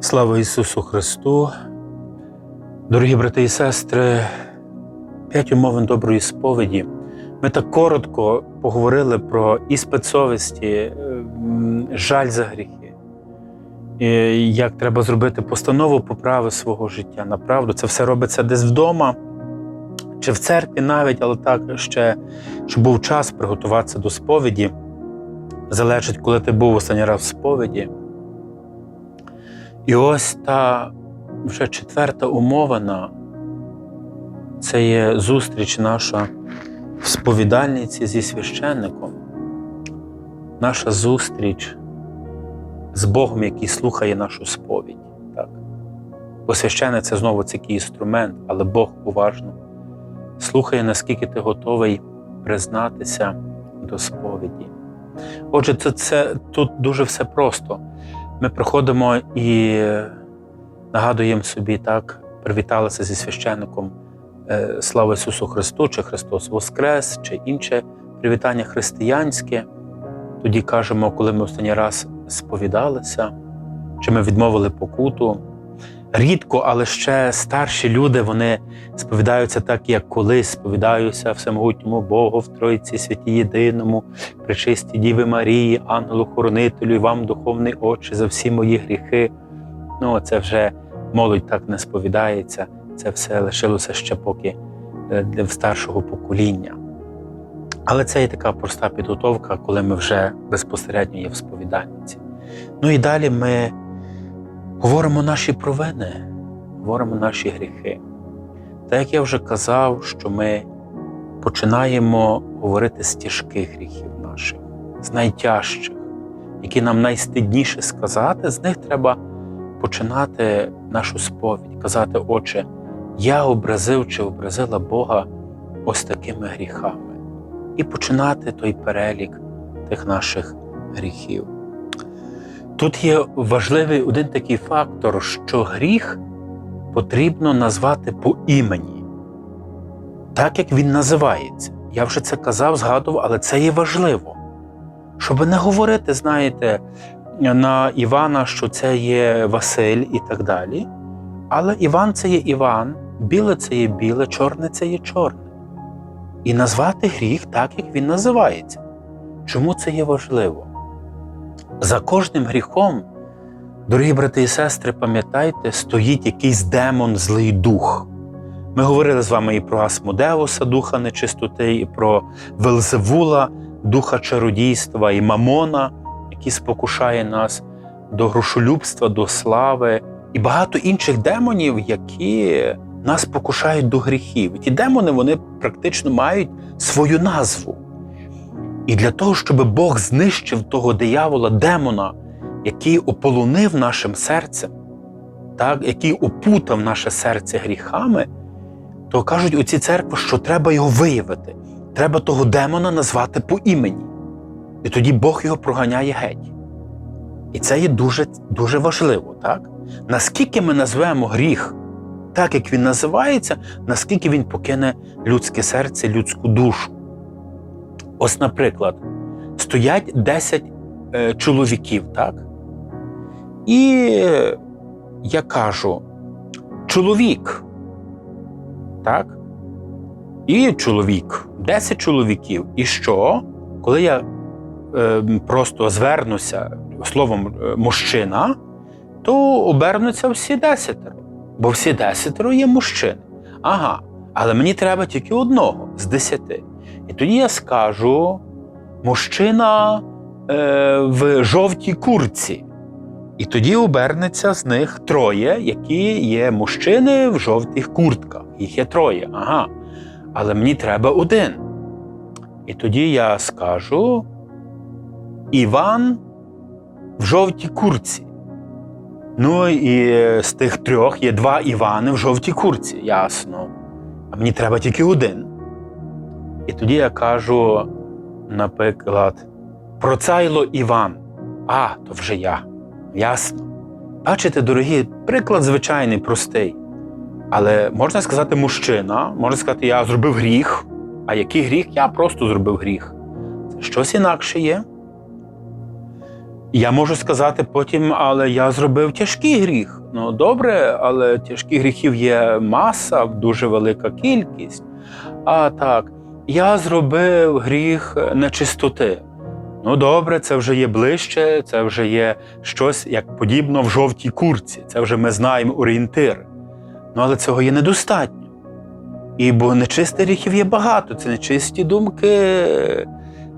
Слава Ісусу Христу! Дорогі брати і сестри, п'ять умовин доброї сповіді. Ми так коротко поговорили про іспит совісті, жаль за гріхи, і як треба зробити постанову поправи свого життя. Направду, це все робиться десь вдома чи в церкві навіть, але так ще, щоб був час приготуватися до сповіді. Залежить, коли ти був останній раз в сповіді. І ось та вже четверта умовина це є зустріч наша в сповідальниці зі священником. Наша зустріч з Богом, який слухає нашу сповідь. Так? Бо священник це знову такий інструмент, але Бог уважно слухає, наскільки ти готовий признатися до сповіді. Отже, це, це тут дуже все просто. Ми приходимо і нагадуємо собі, так, привіталися зі священником е, Слава Ісусу Христу, чи Христос Воскрес, чи інше привітання християнське. Тоді кажемо, коли ми останній раз сповідалися, чи ми відмовили покуту. Рідко, але ще старші люди вони сповідаються так, як колись сповідаюся всемогутньому Богу, в Тройці, святі Єдиному, пречистій Діви Марії, ангелу-хоронителю і вам, духовний Отче, за всі мої гріхи. Ну, це вже молодь так не сповідається, це все лишилося ще поки е, для в старшого покоління. Але це є така проста підготовка, коли ми вже безпосередньо є в сповідальниці. Ну і далі ми говоримо наші провини, говоримо наші гріхи. Так як я вже казав, що ми починаємо говорити з тяжких гріхів наших, з найтяжчих, які нам найстидніше сказати, з них треба починати нашу сповідь, казати, Отче, я образив чи образила Бога ось такими гріхами, і починати той перелік тих наших гріхів. Тут є важливий один такий фактор, що гріх потрібно назвати по імені, так як він називається. Я вже це казав, згадував, але це є важливо. Щоб не говорити, знаєте, на Івана, що це є Василь і так далі. Але Іван це є Іван, біле це є біле, чорне це є чорне. І назвати гріх так, як він називається. Чому це є важливо? За кожним гріхом, дорогі брати і сестри, пам'ятайте, стоїть якийсь демон, злий дух. Ми говорили з вами і про Асмодеуса, духа нечистоти, і про Велзевула, духа чародійства, і Мамона, який спокушає нас до грошолюбства, до слави, і багато інших демонів, які нас покушають до гріхів. Ті демони вони практично мають свою назву. І для того, щоб Бог знищив того диявола, демона, який ополонив нашим серцем, так, який опутав наше серце гріхами, то кажуть оці церкви, що треба його виявити. Треба того демона назвати по імені. І тоді Бог його проганяє геть. І це є дуже, дуже важливо, так? Наскільки ми назвемо гріх так, як він називається, наскільки він покине людське серце, людську душу. Ось, наприклад, стоять 10 е, чоловіків, так? І я кажу: чоловік, так? І чоловік, 10 чоловіків. І що? Коли я е, просто звернуся словом е, мужчина, то обернуться всі десятеро. Бо всі десятеро є мужчини. Ага, але мені треба тільки одного з десяти. І тоді я скажу: мужчина е, в жовтій курці. І тоді обернеться з них троє, які є мужчини в жовтих куртках. Їх є троє. Ага. Але мені треба один. І тоді я скажу: Іван в жовтій курці. Ну і з тих трьох є два Івани в жовтій курці, ясно. А мені треба тільки один. І тоді я кажу, наприклад, процайло Іван. А, то вже я. Ясно. Бачите, дорогі, приклад звичайний, простий. Але можна сказати, мужчина, можна сказати, я зробив гріх. А який гріх? Я просто зробив гріх. Це щось інакше є. Я можу сказати потім, але я зробив тяжкий гріх. Ну добре, але тяжких гріхів є маса, дуже велика кількість. А так, я зробив гріх нечистоти. Ну добре, це вже є ближче, це вже є щось як подібно в жовтій курці. Це вже ми знаємо орієнтир. Ну але цього є недостатньо. І бо нечистих гріхів є багато. Це нечисті думки,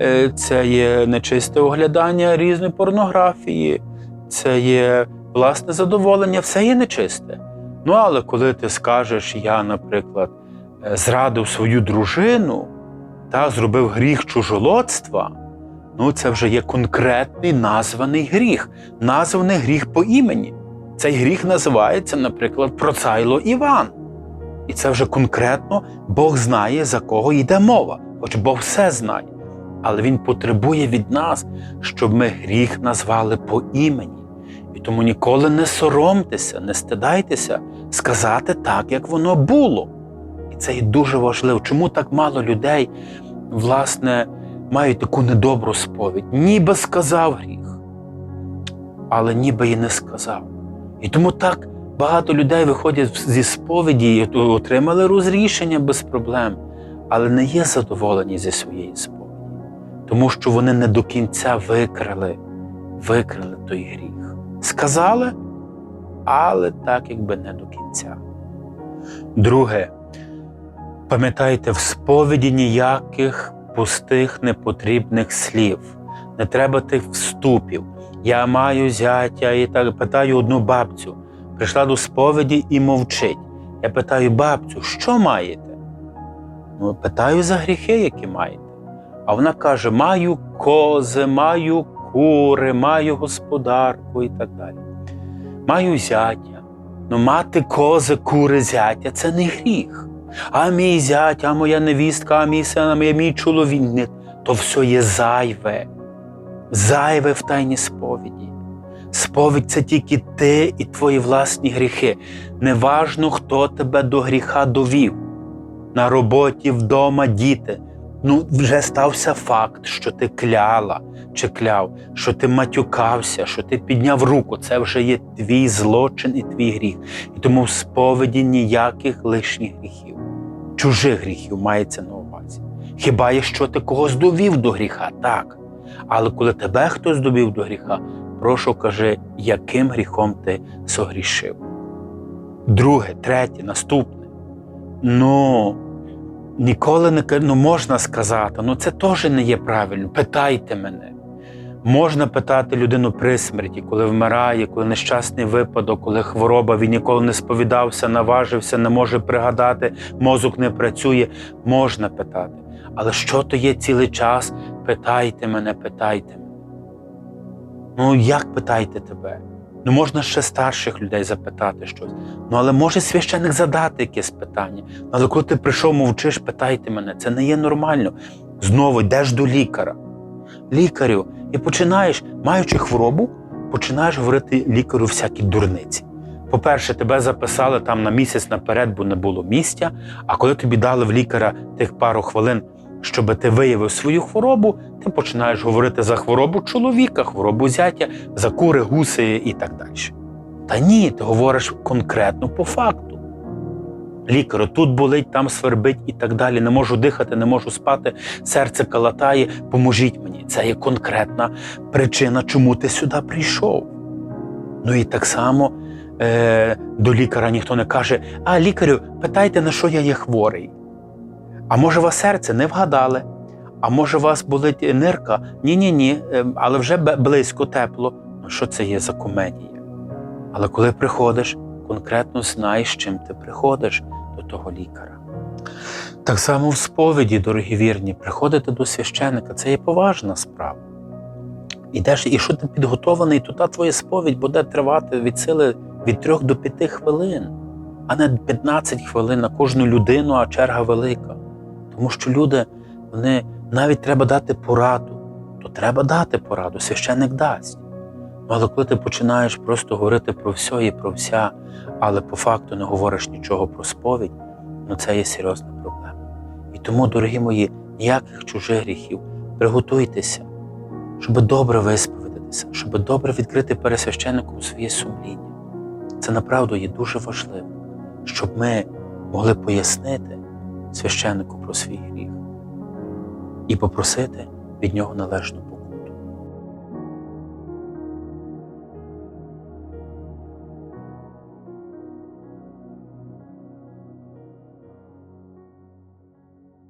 е, це є нечисте оглядання різної порнографії, це є власне задоволення, все є нечисте. Ну але коли ти скажеш, я, наприклад, зрадив свою дружину та зробив гріх чужолодства, ну це вже є конкретний названий гріх, названий гріх по імені. Цей гріх називається, наприклад, Процайло Іван. І це вже конкретно Бог знає, за кого йде мова, хоч Бог все знає. Але Він потребує від нас, щоб ми гріх назвали по імені. І тому ніколи не соромтеся, не стидайтеся сказати так, як воно було. Це є дуже важливо. Чому так мало людей, власне, мають таку недобру сповідь? Ніби сказав гріх, але ніби і не сказав. І тому так багато людей виходять зі сповіді і отримали розрішення без проблем, але не є задоволені зі своєї сповіді, тому що вони не до кінця викрили, викрили той гріх. Сказали, але так, якби не до кінця. Друге, пам'ятайте, в сповіді ніяких пустих непотрібних слів, не треба тих вступів. Я маю зятя і так питаю одну бабцю. Прийшла до сповіді і мовчить. Я питаю бабцю, що маєте? Ну, питаю за гріхи, які маєте. А вона каже: маю кози, маю кури, маю господарку і так далі. Маю зятя. Ну, мати кози, кури, зятя це не гріх. А мій зять, а моя невістка, а мій син, а мій, чоловік. То все є зайве, зайве в тайні сповіді. Сповідь це тільки ти і твої власні гріхи. Неважно, хто тебе до гріха довів. На роботі, вдома, діти. Ну, вже стався факт, що ти кляла чи кляв, що ти матюкався, що ти підняв руку. Це вже є твій злочин і твій гріх. І тому в сповіді ніяких лишніх гріхів. Чужих гріхів мається на увазі. Хіба якщо ти когось довів до гріха? Так. Але коли тебе хтось довів до гріха, прошу кажи, яким гріхом ти согрішив. Друге, третє, наступне. Ну, ніколи не ну, можна сказати, ну це теж не є правильно. Питайте мене. Можна питати людину при смерті, коли вмирає, коли нещасний випадок, коли хвороба, він ніколи не сповідався, наважився, не може пригадати, мозок не працює. Можна питати. Але що то є цілий час? Питайте мене, питайте мене. Ну, як питайте тебе? Ну, можна ще старших людей запитати щось. Ну, але може священик задати якесь питання. Ну, але коли ти прийшов, мовчиш, питайте мене, це не є нормально. Знову йдеш до лікаря. Лікарю, і починаєш, маючи хворобу, починаєш говорити лікарю всякі дурниці. По-перше, тебе записали там на місяць наперед, бо не було місця. А коли тобі дали в лікаря тих пару хвилин, щоб ти виявив свою хворобу, ти починаєш говорити за хворобу чоловіка, хворобу зятя, за кури, гуси і так далі. Та ні, ти говориш конкретно по факту. Лікарю, тут болить, там свербить і так далі. Не можу дихати, не можу спати, серце калатає, поможіть мені. Це є конкретна причина, чому ти сюди прийшов. Ну і так само е, до лікаря ніхто не каже: а лікарю, питайте, на що я є хворий. А може, вас серце не вгадали? А може, вас болить нирка? Ні-ні ні, але вже близько тепло. Ну, що це є за комедія? Але коли приходиш, конкретно знаєш, з чим ти приходиш того лікаря. Так само в сповіді, дорогі вірні, приходити до священика це є поважна справа. Ідеш, і що ти підготований, то та твоя сповідь буде тривати від сили від 3 до 5 хвилин, а не 15 хвилин на кожну людину, а черга велика. Тому що люди, вони навіть треба дати пораду, то треба дати пораду, священник дасть. Але коли ти починаєш просто говорити про все і про вся, але по факту не говориш нічого про сповідь, ну це є серйозна проблема. І тому, дорогі мої, ніяких чужих гріхів, приготуйтеся, щоб добре висповідати покаятися, щоб добре відкрити перед священником своє сумління. Це направду є дуже важливо, щоб ми могли пояснити священнику про свій гріх і попросити від нього належну